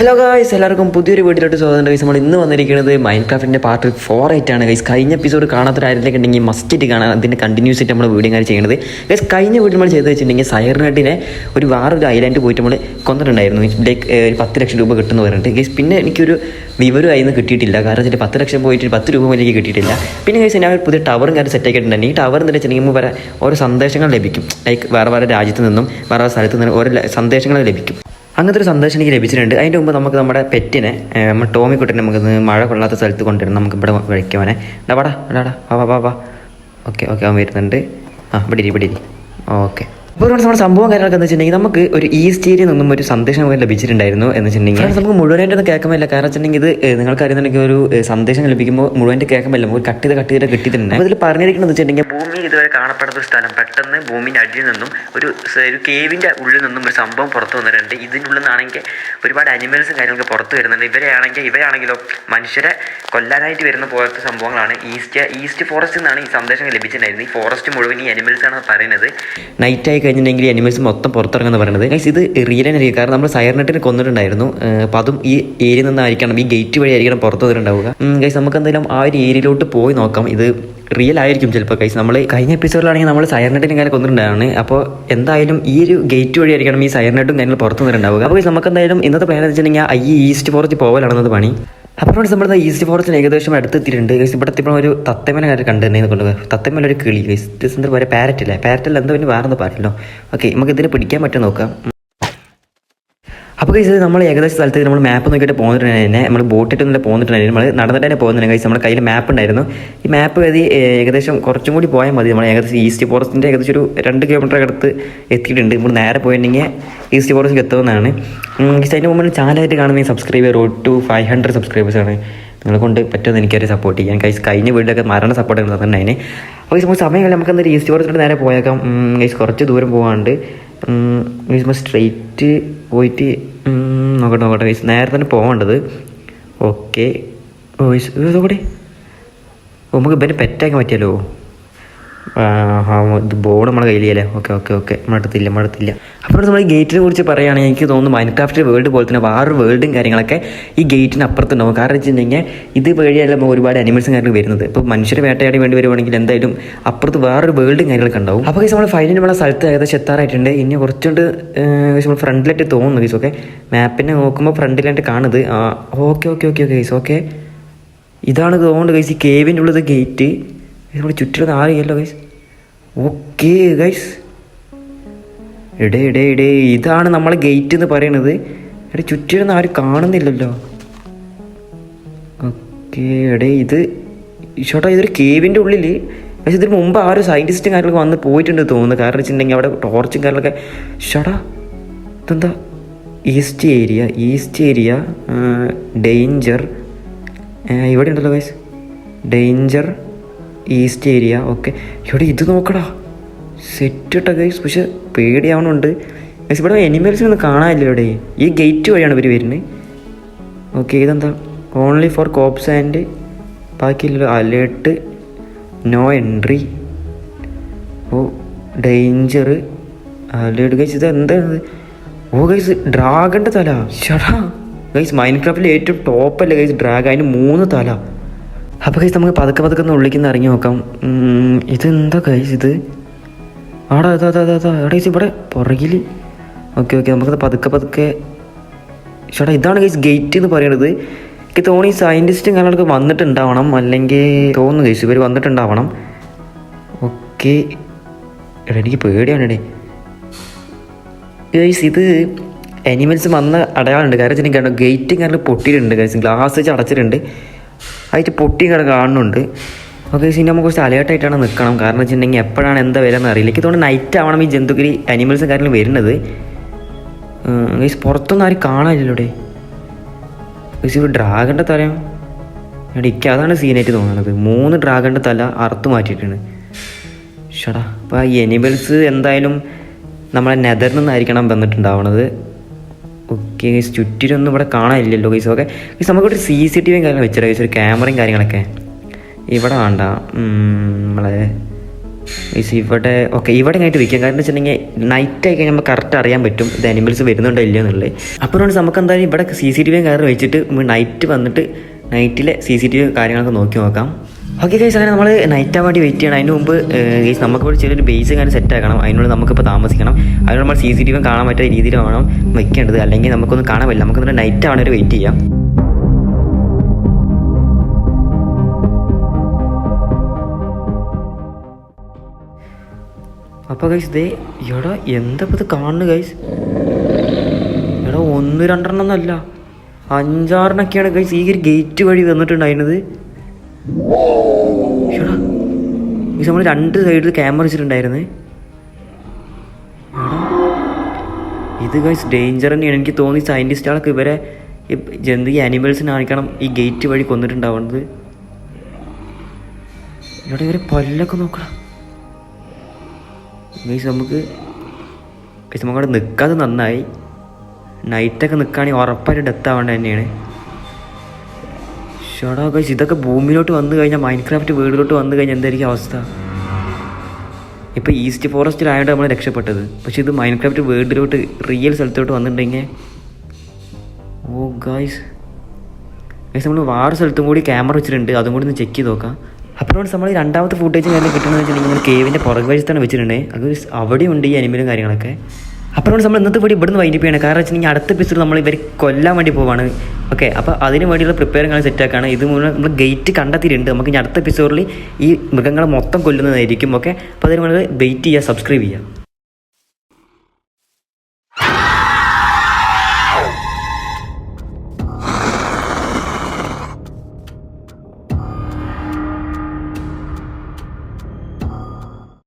Hello guys എല്ലാവർക്കും പുതിയൊരു വീട്ടിലോട്ട് സ്വാഗതം. ഗൈസ് നമ്മൾ ഇന്ന് വന്നിരിക്കുന്നത് മൈൻഡ് ക്രാഫ്റ്റിന്റെ പാർട്ട് ഫോർ ആയിട്ട് ആണ്. ഗൈസ് കഴിഞ്ഞ എപ്പിസോഡ് കാണാത്തൊരാരിലേക്ക് ഉണ്ടെങ്കിൽ മസ്റ്റിട്ട് കാണാൻ അതിന്റെ കണ്ടിന്യൂസ് ആയിട്ട് നമ്മൾ വീഡിയോ കാര്യം ചെയ്യുന്നത്. ഗൈസ് കഴിഞ്ഞ വീട്ടിൽ നമ്മൾ ചെയ്ത് വെച്ചിട്ടുണ്ടെങ്കിൽ സൈറിനെട്ടിനെ ഒരു വേറൊരു ഐലാൻഡ് പോയിട്ട് നമ്മൾ കൊന്നിട്ടുണ്ടായിരുന്നു. ലൈക്ക് ഒരു പത്ത് ലക്ഷം രൂപ കിട്ടുമെന്ന് പറഞ്ഞിട്ട്. ഗൈസ് പിന്നെ എനിക്കൊരു വിവരം അതിന് കിട്ടിയിട്ടില്ല. കാരണം വെച്ചിട്ട് പത്ത് ലക്ഷം പോയിട്ട് പത്ത് രൂപ എനിക്ക് കിട്ടിയിട്ടില്ല. പിന്നെ ഗൈസ് ഞാൻ ഒരു പുതിയ ടവറും കാര്യം സെറ്റ് ആക്കിയിട്ടുണ്ടായിരുന്നു ഈ ടവർ എന്ന് വെച്ചിട്ടുണ്ടെങ്കിൽ വരെ ഓരോ സന്ദേശങ്ങൾ ലഭിക്കും. ലൈക്ക് വേറെ വേറെ രാജ്യത്ത് നിന്നും വേറെ സ്ഥലത്ത് നിന്നും ഓരോ സന്ദേശങ്ങൾ ലഭിക്കും. അങ്ങനത്തെ ഒരു സന്ദേശം എനിക്ക് ലഭിച്ചിട്ടുണ്ട്. അതിന്റെ മുമ്പ് നമുക്ക് നമ്മുടെ പെറ്റിനെ നമ്മൾ ടോമി കുട്ടനെ നമുക്ക് മഴ കൊള്ളാത്ത സ്ഥലത്ത് കൊണ്ടുവരണം. നമുക്ക് ഇവിടെ വയ്ക്കുവാനെ ഡാ വാടാ വാ വാ വാ വാ. ഓക്കെ ഓക്കെ അവൻ വരുന്നുണ്ട്. ആ ഇവിടെ ഇരി ഇവിടെ ഇരി. ഓക്കെ. അപ്പോൾ നമ്മുടെ സംഭവം കാര്യങ്ങളൊക്കെ എന്ന് വെച്ചിട്ടുണ്ടെങ്കിൽ നമുക്ക് ഒരു ഈസ്റ്റേരിയിൽ നിന്നും ഒരു സന്ദേശം നമുക്ക് ലഭിച്ചിട്ടുണ്ടായിരുന്നു എന്ന് വെച്ചിട്ടുണ്ടെങ്കിൽ നമുക്ക് മുഴുവനായിട്ടൊന്നും കേൾക്കാൻ പറ്റില്ല. കാരണം വെച്ചിട്ടുണ്ടെങ്കിൽ ഇത് നിങ്ങൾക്ക് അറിയുന്നുണ്ടെങ്കിൽ ഒരു സന്ദേശം ലഭിക്കുമ്പോൾ മുഴുവൻ കേൾക്കാൻ പറ്റില്ല. നമുക്ക് കട്ട് ചെയ്ത് കട്ട് ചെയ്ത് അപ്പോൾ ഇതിൽ പറഞ്ഞിരിക്കുന്നത് വെച്ചിട്ടുണ്ടെങ്കിൽ ഭൂമിയിൽ ഇതുവരെ കാണപ്പെടാത്ത ഒരു സ്ഥലം. പെട്ടെന്ന് ഭൂമിന്റെ അടിയിൽ നിന്നും ഒരു ഒരു കേവിന്റെ ഉള്ളിൽ നിന്നും ഒരു സംഭവം പുറത്ത് വന്നിട്ടുണ്ട്. ഇതിനുള്ളിൽ നിന്നാണെങ്കിൽ ഒരുപാട് അനിമൽസും കാര്യങ്ങളൊക്കെ പുറത്ത് വരുന്നുണ്ട്. ഇവരെയാണെങ്കിൽ ഇവരാണെങ്കിലോ മനുഷ്യരെ കൊല്ലാനായിട്ട് വരുന്ന പോലത്തെ സംഭവങ്ങളാണ്. ഈസ്റ്റ് ഈസ്റ്റ് ഫോറസ്റ്റിൽ നിന്നാണ് ഈ സന്ദേശം ലഭിച്ചിട്ടുണ്ടായിരുന്നത്. ഈ ഫോറസ്റ്റ് മുഴുവൻ ഈ അനിമൽസ് ആണ് പറയുന്നത്. നൈറ്റ് ആയി കഴിഞ്ഞിട്ടുണ്ടെങ്കിൽ ഈ അനിമൽസ് മൊത്തം പുറത്തിറങ്ങുന്ന പറയുന്നത് ഗൈസ് ഇത് റിയൽ ആയിരിക്കും. കാരണം നമ്മൾ സൈറനെട്ടിനെ കൊന്നിട്ടുണ്ടായിരുന്നു. അപ്പോൾ അതും ഈ ഏരിയയിൽ നിന്നായിരിക്കണം. ഈ ഗേറ്റ് വഴി ആയിരിക്കണം പുറത്ത് വന്നിട്ടുണ്ടാവുക. ഗൈസ് നമുക്ക് എന്തായാലും ആ ഒരു ഏരിയയിലോട്ട് പോയി നോക്കാം. ഇത് റിയൽ ആയിരിക്കും ചിലപ്പോൾ കൈസ് നമ്മൾ കഴിഞ്ഞ എപ്പിസോഡിലാണെങ്കിൽ നമ്മൾ സൈറനെട്ടിനെ കാര്യം കൊന്നിട്ടുണ്ടാണ് അപ്പോൾ എന്തായാലും ഈ ഒരു ഗേറ്റ് വഴി ആയിരിക്കണം ഈ സൈറനെട്ടും കാര്യങ്ങൾ പുറത്ത് വന്നിട്ടുണ്ടാവുക. അപ്പോൾ നമുക്ക് എന്തായാലും ഇന്നത്തെ പ്ലാൻ എന്ന് വെച്ചിട്ടുണ്ടെങ്കിൽ ഐ ഈസ്റ്റ് ഫോറസ്റ്റ് പോകലാണെന്നത് പണി. അപ്പോൾ ഫ്രണ്ട്സ് നമ്മൾ ഈസ്റ്റ് ഫോറസ്റ്റിന് ഏകദേശം അടുത്തെത്തിയിട്ടുണ്ട്. ഗൈസ് ഇവിടെ എത്തിയപ്പോൾ ഒരു തത്തമ്മനെ കാര്യം കണ്ടുതന്നെ കൊണ്ട് തത്തമ്മല ഒരു കിളി. ഗൈസ് സെന്റർ ഇല്ലേ പാരറ്റല്ല എന്താ പിന്നെ വേറെ എന്താ പാരല്ലോ ഓക്കെ നമുക്ക് ഇതിനെ പിടിക്കാൻ പറ്റുമോ നോക്കാം. അപ്പോൾ കഴിച്ചത് നമ്മൾ ഏകദേശം സ്ഥലത്ത് നമ്മൾ മാപ്പ് നോക്കിയിട്ട് പോകുന്നിട്ടുണ്ടെങ്കിൽ തന്നെ നമ്മൾ ബോട്ടിട്ടൊന്നും പോകുന്നിട്ടുണ്ടെങ്കിൽ നമ്മൾ നടന്നിട്ട് തന്നെ പോകുന്നുണ്ടെങ്കിൽ കഴിച്ച് നമ്മുടെ കയ്യിൽ മാപ്പ് ഉണ്ടായിരുന്നു. ഈ മാപ്പ് വഴി ഏകദേശം കുറച്ചും കൂടി പോയാൽ മതി. നമ്മൾ ഏകദേശം ഈസ്റ്റ് ഫോറസ്റ്റിന്റെ ഏകദേശം ഒരു രണ്ട് കിലോമീറ്റർ അടുത്ത് എത്തിയിട്ടുണ്ട്. നമ്മൾ നേരെ പോയിട്ടുണ്ടെങ്കിൽ ഈസ്റ്റ് ഫോറസ്റ്റിൽ എത്തുമെന്നാണ്. അതിന്റെ മുമ്പിൽ ചാനലായിട്ട് കാണുന്ന subscriber road to five hundred സബ്സ്ക്രൈബേഴ്സാണ് നിങ്ങളെ കൊണ്ട് പറ്റുമെന്ന് എനിക്കൊരു സപ്പോർട്ട് ചെയ്യാൻ. കഴിച്ച് കഴിഞ്ഞ വീട്ടിലൊക്കെ മരണ സപ്പോർട്ട് തന്നിട്ടുണ്ടായിന് അപ്പോൾ ഈ സമയം നമുക്ക് എന്തൊരു ഈസ്റ്റ് ഫോറസ്റ്റിന്റെ നേരെ പോയേക്കാം. കഴിച്ച് കുറച്ച് ദൂരം പോകാണ്ട് നമ്മൾ സ്ട്രെയിറ്റ് പോയിട്ട് നോക്കട്ടെ നോക്കട്ടെ ഗൈസ് നേരെ തന്നെ പോകേണ്ടത് ഓക്കെ ഓ ഗൈസ് ഇതോടെ. നമുക്ക് ഇപ്പം പെറ്റാക്കാൻ പറ്റിയല്ലോ ഇത് ബോർഡ് നമ്മുടെ കയ്യിലല്ലേ? Okay okay okay. മടുത്തില്ല മടുത്തില്ല. അപ്പോൾ നമ്മൾ ഈ ഗേറ്റിനെ കുറിച്ച് പറയുകയാണെങ്കിൽ എനിക്ക് തോന്നുന്നു മൈൻക്രാഫ്റ്റ് വേൾഡ് പോലെ തന്നെ വേറൊരു വേൾഡും കാര്യങ്ങളൊക്കെ ഈ ഗേറ്റിന് അപ്പുറത്തുണ്ടാവും കാരണം വെച്ചിട്ടുണ്ടെങ്കിൽ ഇത് വഴിയല്ല ഒരുപാട് അനിമൽസും കാര്യങ്ങൾ വരുന്നത്. ഇപ്പോൾ മനുഷ്യരെ വേട്ടയാടി വേണ്ടി വരുവാണെങ്കിൽ എന്തായാലും അപ്പുറത്ത് വേറൊരു വേൾഡും കാര്യങ്ങളൊക്കെ ഉണ്ടാവും. അപ്പോൾ നമ്മൾ ഫൈനൽ നമ്മളെ സ്ഥലത്ത് ഏകദേശം എത്താറായിട്ടുണ്ട്. ഇനി കുറച്ചുകൊണ്ട് നമ്മൾ ഫ്രണ്ടിലായിട്ട് തോന്നുന്നു ഗൈസ് ഓക്കെ മാപ്പിനെ നോക്കുമ്പോൾ ഫ്രണ്ടിലായിട്ട് കാണുന്നത്. Okay okay okay okay guys okay ഇതാണ് തോന്നുന്നത് ഗൈസ് ഈ കേവിന്റെ ഉള്ളത് ഗേറ്റ് നമ്മൾ ചുറ്റിലും ആറിയല്ലോ ഗൈസ് ഓക്കേ ഗൈസ് എടേ എടേ ഇതാണ് നമ്മളെ ഗേറ്റ് എന്ന് പറയണത്. എടേ ചുറ്റിലൊന്നും ആരും കാണുന്നില്ലല്ലോ. ഓക്കേ എടേ ഇത് ചേട്ടാ ഇതൊരു കേവിന്റെ ഉള്ളിൽ പക്ഷെ ഇതിന് മുമ്പ് ആ ഒരു സയന്റിസ്റ്റും കാര്യങ്ങളൊക്കെ വന്ന് പോയിട്ടുണ്ട് തോന്നുന്നു. കാരണം വെച്ചിട്ടുണ്ടെങ്കിൽ അവിടെ ടോർച്ചും കാര്യങ്ങളൊക്കെ ഷടാ ഇതെന്താ? East area east area danger ഇവിടെ ഉണ്ടല്ലോ guys danger east area okay. ഇവിടെ ഇത് നോക്കടാ. സെറ്റ് ഇട്ട ഗൈസ് പക്ഷെ പേടിയാവണുണ്ട്. ഗൈസ് ഇവിടെ എനിമൽസിനൊന്നും കാണാനില്ല ഇവിടെ ഈ ഗേറ്റ് വഴിയാണ് ഇവർ വരുന്നത് ഓക്കെ ഇതെന്താ? ഓൺലി ഫോർ കോപ്സ് ആൻഡ് ബാക്കിയുള്ള അലേർട്ട് നോ എൻട്രി ഓ ഡേഞ്ചർ അലേർട്ട് ഗൈസ് ഇത് എന്താണ് ഓ ഗൈസ് ഡ്രാഗന്റെ തല. ഷടാ ഗൈസ് മൈൻക്രാഫ്റ്റിൽ ഏറ്റവും ടോപ്പല്ലേ ഗൈസ് ഡ്രാഗ് അതിന് മൂന്ന് തല. അപ്പോൾ കൈസ് നമുക്ക് പതുക്കെ പതുക്കെ ഒന്ന് ഉള്ളിക്കുന്ന ഇറങ്ങി നോക്കാം. ഇത് ഇതെന്താ കൈസ് ഇത്? ആടാ അതാ അതാ അതാ എടാ കൈസ് ഇവിടെ പുറകിൽ ഓക്കെ ഓക്കെ നമുക്കത് പതുക്കെ പതുക്കെ ചേട്ടാ ഇതാണ് കൈസ് ഗേറ്റ് എന്ന് പറയുന്നത് എനിക്ക് തോന്നി സയന്റിസ്റ്റും കാര്യങ്ങളൊക്കെ വന്നിട്ടുണ്ടാവണം. അല്ലെങ്കിൽ തോന്നുന്നു കൈസ് ഇവർ വന്നിട്ടുണ്ടാവണം. ഓക്കെ എടാ എനിക്ക് പേടിയാണ് എടേ. ഗൈസ് ഇത് അനിമൽസ് വന്ന അടയാളുണ്ട് കാരണം വെച്ചിട്ടുണ്ടെങ്കിൽ ഗേറ്റും കാരണം പൊട്ടിയിട്ടുണ്ട് ഗൈസ് ഗ്ലാസ് വെച്ച് അടച്ചിട്ടുണ്ട്. അതിട്ട് പൊട്ടി കട കാണുന്നുണ്ട്. ഓക്കെ ഇനി നമുക്ക് കുറച്ച് അലേർട്ടായിട്ടാണ് നിൽക്കണം കാരണം വെച്ചിട്ടുണ്ടെങ്കിൽ എപ്പോഴാണ് എന്താ വരാന്ന് അറിയില്ല. എനിക്ക് തോന്നുന്നു നൈറ്റ് ആവണം ഈ ജന്തുക്കിരി അനിമൽസും കാര്യങ്ങളും വരുന്നത്. ഗൈസ് പുറത്തൊന്നും ആരും കാണാനില്ലല്ലോ ഇവിടെ. ഗൈസ് ഇവിടെ ഡ്രാഗന്റെ തലയും എനിക്ക് അതാണ് സീനായിട്ട് തോന്നുന്നത്. മൂന്ന് ഡ്രാഗന്റെ തല അറുത്ത് മാറ്റിയിട്ടുണ്ട്. ഷടാ അപ്പോൾ ഈ എനിമൽസ് എന്തായാലും നമ്മളെ നെതറിൽ നിന്നായിരിക്കണം വന്നിട്ടുണ്ടാവണത്. ഓക്കെ ഗൈസ് ചുറ്റിലൊന്നും ഇവിടെ കാണാനില്ലല്ലോ ഗൈസ് ഓക്കെ ഗൈസ് നമുക്കൊരു സി സി ടി വിയും കാര്യങ്ങൾ വെച്ചിട്ട് ഗൈസ് ഒരു ക്യാമറയും കാര്യങ്ങളൊക്കെ. ഇവിടെ വേണ്ട. നമ്മളെ ഗൈസ് ഇവിടെ ഓക്കെ ഇവിടെ കഴിഞ്ഞിട്ട് വെക്കാം കാരണം വെച്ചിട്ടുണ്ടെങ്കിൽ നൈറ്റ് ആയി കഴിഞ്ഞാൽ നമുക്ക് കറക്റ്റ് അറിയാൻ പറ്റും ഇത് അനിമൽസ് വരുന്നുണ്ടോ ഇല്ലയോ എന്നുള്ളത്. അപ്പോഴാണ് നമുക്ക് എന്തായാലും ഇവിടെ സി സി ടി വിയും കാര്യങ്ങൾ വെച്ചിട്ട് നൈറ്റ് വന്നിട്ട് നൈറ്റിലെ സി സി ടി വി കാര്യങ്ങളൊക്കെ നോക്കി നോക്കാം. ഓക്കെ ഗൈസ് അങ്ങനെ നമ്മൾ നൈറ്റ് ആവാൻ വേണ്ടി വെയിറ്റ് ചെയ്യണം. അതിന് മുമ്പ് ഗൈസ് നമുക്ക് ഒരു ചെറിയൊരു ബേസ് കാര്യം സെറ്റ് ആക്കണം. അതിനുള്ളിൽ നമുക്കിപ്പോൾ താമസിക്കണം. അതിനുള്ള നമ്മൾ സി സി ടി വി കാണാൻ പറ്റുന്ന രീതിയിൽ വേണം വെക്കേണ്ടത്. അല്ലെങ്കിൽ നമുക്കൊന്നും കാണാൻ പറ്റില്ല. നമുക്കൊന്ന് നൈറ്റ് ആവണ ഒരു വെയിറ്റ് ചെയ്യാം. അപ്പോൾ ഗൈസ് ഇതേ എടാ എന്താ ഇപ്പം ഇത് കാണുന്നു ഗൈസ് എടാ ഒന്ന് രണ്ടെണ്ണം എന്നല്ല അഞ്ചാറിനൊക്കെയാണ് ഗൈസ് ഈ ഒരു ഗേറ്റ് വഴി വന്നിട്ടുണ്ടായിരുന്നത്. എടാ സമയം രണ്ട് സൈഡിൽ ക്യാമറ വെച്ചിട്ടുണ്ടായിരുന്നേ. ഇത് ഗൈസ് ഡേഞ്ചർ തന്നെയാണ്. എനിക്ക് തോന്നി സയന്റിസ്റ്റുകളൊക്കെ ഇവരെ ഈ ജന്തു ഈ ആനിമൽസിനെ കാണിക്കണം ഈ ഗേറ്റ് വഴി കൊന്നിട്ടുണ്ടാവുന്നത്. ഇവിടെ ഇവരെ പല്ലൊക്കെ നോക്കണം ഗൈസ് നമുക്ക് ഗൈസ് നമുക്ക് അവിടെ നിൽക്കാതെ നന്നായി നൈറ്റൊക്കെ നിൽക്കുകയാണെങ്കിൽ ഉറപ്പായിട്ട് ഡെത്ത് ആവേണ്ട തന്നെയാണ്. ഷോടാ ഗൈസ് ഇതൊക്കെ ഭൂമിയിലോട്ട് വന്നു കഴിഞ്ഞാൽ മൈൻക്രാഫ്റ്റ് വീടിലോട്ട് വന്നു കഴിഞ്ഞാൽ എന്തായിരിക്കും അവസ്ഥ? ഇപ്പോൾ ഈസ്റ്റ് ഫോറസ്റ്റിലായതുകൊണ്ട് നമ്മൾ രക്ഷപ്പെട്ടത്. പക്ഷേ ഇത് മൈൻക്രാഫ്റ്റ് വീടിലോട്ട് റിയൽ സ്ഥലത്തോട്ട് വന്നിട്ടുണ്ടെങ്കിൽ ഓ ഗായ്സ് ഗൈസ് നമ്മൾ വേറെ സ്ഥലത്തും കൂടി ക്യാമറ വെച്ചിട്ടുണ്ട്. അതും കൂടി ഒന്ന് ചെക്ക് ചെയ്ത് നോക്കാം. അപ്പോൾ നമ്മൾ ഈ രണ്ടാമത്തെ ഫുട്ടേജ് കാര്യം കിട്ടുന്നത് വെച്ചിട്ടുണ്ടെങ്കിൽ നമ്മൾ കേവിന്റെ പുറകു വശത്താണ് വെച്ചിട്ടുണ്ട്. അത് അവിടെയുണ്ട് ഈ അനിമലും കാര്യങ്ങളൊക്കെ. അപ്പോൾ നമ്മൾ ഇന്നത്തെ വീഡിയോ ഇവിടുന്ന് വൈൻഡപ്പ് ചെയ്യണം കാരണം വെച്ചിട്ടുണ്ടെങ്കിൽ അടുത്ത എപ്പിസോഡ് നമ്മൾ ഇവർ കൊല്ലാൻ വേണ്ടി പോവാണ്. ഓക്കെ അപ്പോൾ അതിന് വേണ്ടിയുള്ള പ്രിപ്പയർ ആണ് സെറ്റാക്കാണ് ഇത് മുഴുവൻ നമ്മൾ ഗേറ്റ് കണ്ടെത്തിയിട്ടുണ്ട്. നമുക്ക് ഇനി അടുത്ത എപ്പിസോഡിൽ ഈ മൃഗങ്ങളെ മൊത്തം കൊല്ലുന്നതായിരിക്കും. ഓക്കെ അപ്പോൾ അതിന് വേണ്ടി വെയിറ്റ് ചെയ്യുക സബ്സ്ക്രൈബ് ചെയ്യുക.